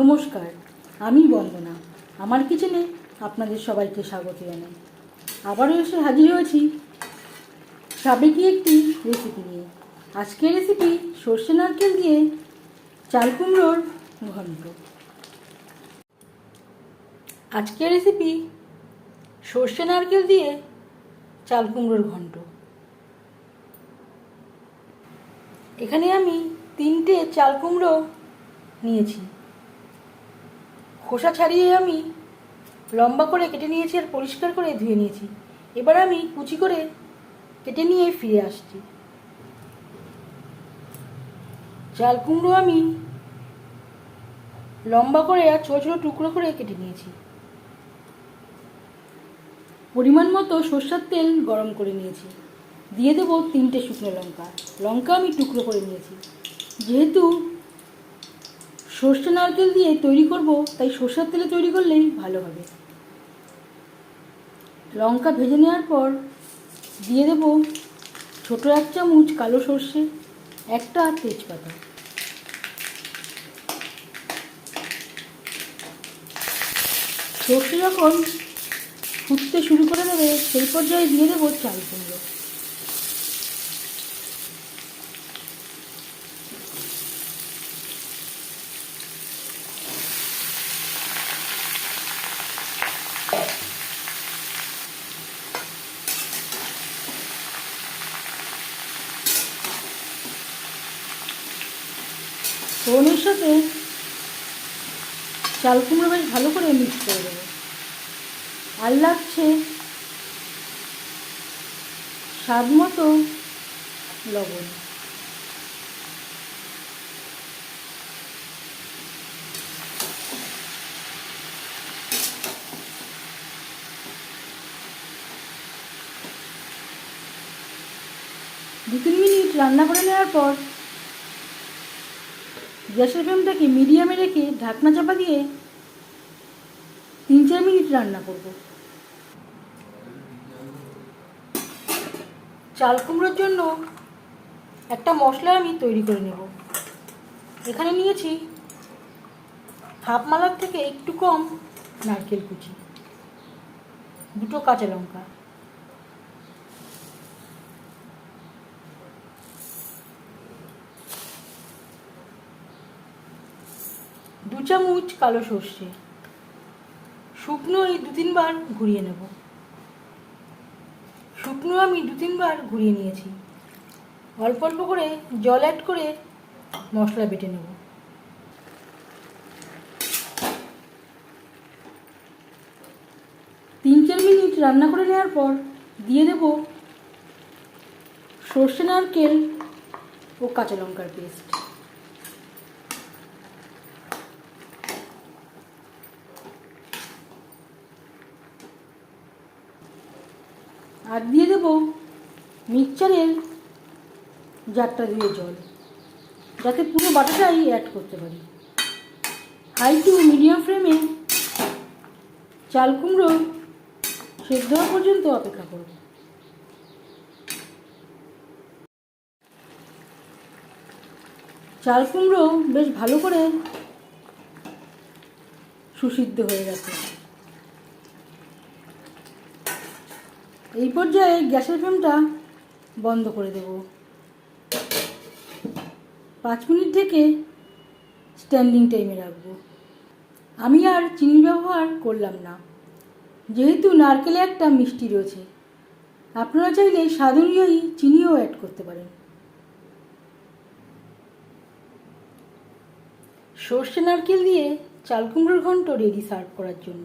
নমস্কার, আমি বন্দনা। আমার কিচেনে আপনাদের সবাইকে স্বাগত জানাই। আবারও এসে হাজির হয়েছি সাবেকি একটি রেসিপি নিয়ে। আজকের রেসিপি সর্ষে নারকেল দিয়ে চাল কুমড়োর ঘন্ট। আজকের রেসিপি সর্ষে নারকেল দিয়ে চাল কুমড়োর ঘন্ট। এখানে আমি তিনটে চাল কুমড়ো নিয়েছি। খোসা ছাড়িয়ে আমি লম্বা করে কেটে নিয়েছি আর পরিষ্কার করে ধুয়ে নিয়েছি। এবার আমি কুচি করে কেটে নিয়ে ফিরে আসছি। চাল কুমড়ো আমি লম্বা করে আর ছোটো ছোটো টুকরো করে কেটে নিয়েছি। পরিমাণ মতো সর্ষের তেল গরম করে নিয়েছি। দিয়ে দেবো তিনটে শুকনো লঙ্কা। লঙ্কা আমি টুকরো করে নিয়েছি। যেহেতু সর্ষে নারকেল দিয়ে তৈরি করব, তাই সর্ষের তেলে তৈরি করলেই ভালো হবে। লঙ্কা ভেজে নেওয়ার পর দিয়ে দেব ছোটো এক চামচ কালো সর্ষে, একটা তেজপাতা। সর্ষে যখন ফুটতে শুরু করে দেবে, সেই পর্যায়ে দিয়ে দেবো চাল কুমড়ো। ফোড়নের সাথে চাল কুমড়ো বেশ ভালো করে মিক্স করে দেবো। আর লাগছে স্বাদ মতো লবণ। দু তিন মিনিট রান্না করে নেওয়ার পর গ্যাসের ফ্লেমটাকে মিডিয়ামে রেখে ঢাকনা চাপা দিয়ে তিন চার মিনিট রান্না করব। চাল কুমড়োর জন্য একটা মশলা আমি তৈরি করে নেব। এখানে নিয়েছি হাফ মালার থেকে একটু কম নারকেল কুচি, দুটো কাঁচা লঙ্কা দু চামচ কালো সর্ষে। শুকনো এই দু তিনবার ঘুরিয়ে নেব। শুকনো আমি দু তিনবার ঘুরিয়ে নিয়েছি। অল্প অল্প করে জল অ্যাড করে মশলা বেটে নেব। তিন চার মিনিট রান্না করে নেওয়ার পর দিয়ে দেব সর্ষে নারকেল ও কাঁচা লঙ্কার পেস্ট। আর দিয়ে দেবো মিক্সচারের জারটা দিয়ে জল, যাতে পুরো বাটাটাই অ্যাড করতে পারি। হাই টু মিডিয়াম ফ্লেমে চাল কুমড়ো সেদ্ধ হওয়া পর্যন্ত অপেক্ষা করব। চাল কুমড়ো বেশ ভালো করে সুসিদ্ধ হয়ে গেছে। এই পর্যায়ে গ্যাসের ফ্লেমটা বন্ধ করে দেব। পাঁচ মিনিট থেকে স্ট্যান্ডিং টাইমে রাখব। আমি আর চিনি ব্যবহার করলাম না। যেহেতু নারকেলে একটা মিষ্টি রয়েছে, আপনারা চাইলে স্বাদ অনুযায়ী চিনিও অ্যাড করতে পারেন। সর্ষে নারকেল দিয়ে চাল কুমড়োর ঘন্ট রেডি সার্ভ করার জন্য।